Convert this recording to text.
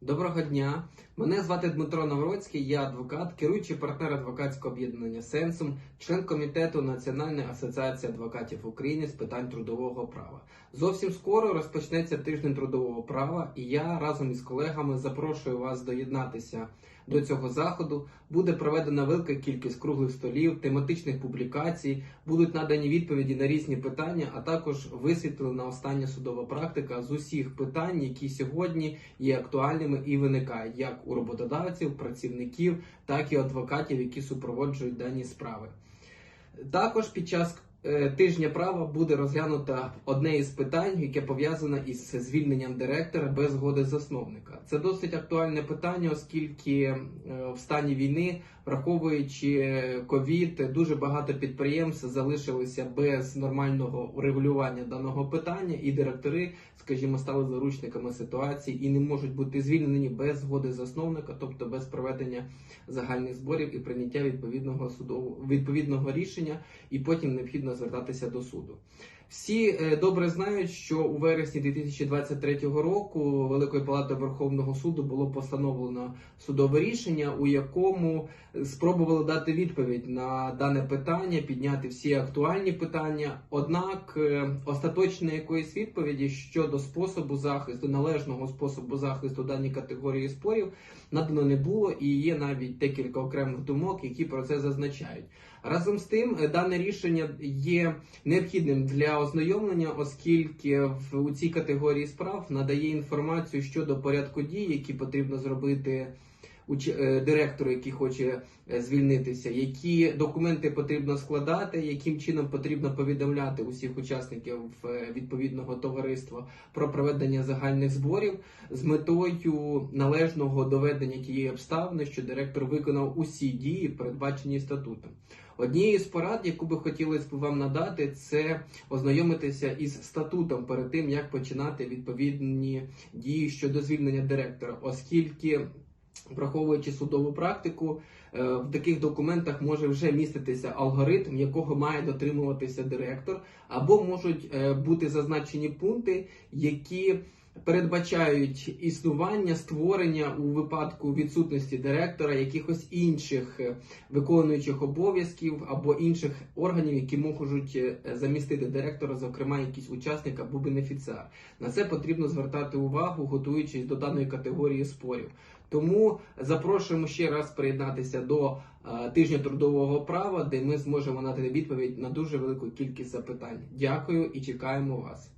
Доброго дня. Мене звати Дмитро Навроцький, я адвокат, керуючий партнер адвокатського об'єднання Сенсум, член комітету Національної асоціації адвокатів України з питань трудового права. Зовсім скоро розпочнеться тиждень трудового права, і я разом із колегами запрошую вас доєднатися до цього заходу. Буде проведена велика кількість круглих столів, тематичних публікацій, будуть надані відповіді на різні питання, а також висвітлена остання судова практика з усіх питань, які сьогодні є актуальними і виникає як у роботодавців, працівників, так і адвокатів, які супроводжують дані справи. Також під час тижня права буде розглянуто одне із питань, яке пов'язане із звільненням директора без згоди засновника. Це досить актуальне питання, оскільки е, в стані війни, враховуючи ковід, дуже багато підприємств залишилися без нормального урегулювання даного питання, і директори, скажімо, стали заручниками ситуації і не можуть бути звільнені без згоди засновника, тобто без проведення загальних зборів і прийняття відповідного судового відповідного рішення, і потім необхідно звертатися до суду. Всі е, добре знають, що у вересні 2023 року Великою Палатою Верховного суду було постановлено судове рішення, у якому спробували дати відповідь на дане питання, підняти всі актуальні питання. Однак е, остаточної якоїсь відповіді щодо способу захисту, належного способу захисту даній категорії спорів надано не було, і є навіть декілька окремих думок, які про це зазначають. Разом з тим, е, дане рішення є необхідним для ознайомлення, оскільки в у цій категорії справ надає інформацію щодо порядку дій, які потрібно зробити директору, який хоче е, звільнитися, які документи потрібно складати, яким чином потрібно повідомляти усіх учасників е, відповідного товариства про проведення загальних зборів з метою належного доведення тієї обставини, що директор виконав усі дії, передбачені статутом. Однією з порад, яку би хотілося б вам надати, це ознайомитися із статутом перед тим, як починати відповідні дії щодо звільнення директора, оскільки Враховуючи судову практику, е, в таких документах може вже міститися алгоритм, якого має дотримуватися директор, або можуть е, бути зазначені пункти, які передбачають існування створення у випадку відсутності директора якихось інших е, виконуючих обов'язків або інших органів, які можуть е, замістити директора, зокрема якийсь учасник або бенефіціар. На це потрібно звертати увагу, готуючись до даної категорії спорів. Тому запрошуємо ще раз приєднатися до е, тижня трудового права, де ми зможемо надати відповідь на дуже велику кількість запитань. Дякую і чекаємо вас.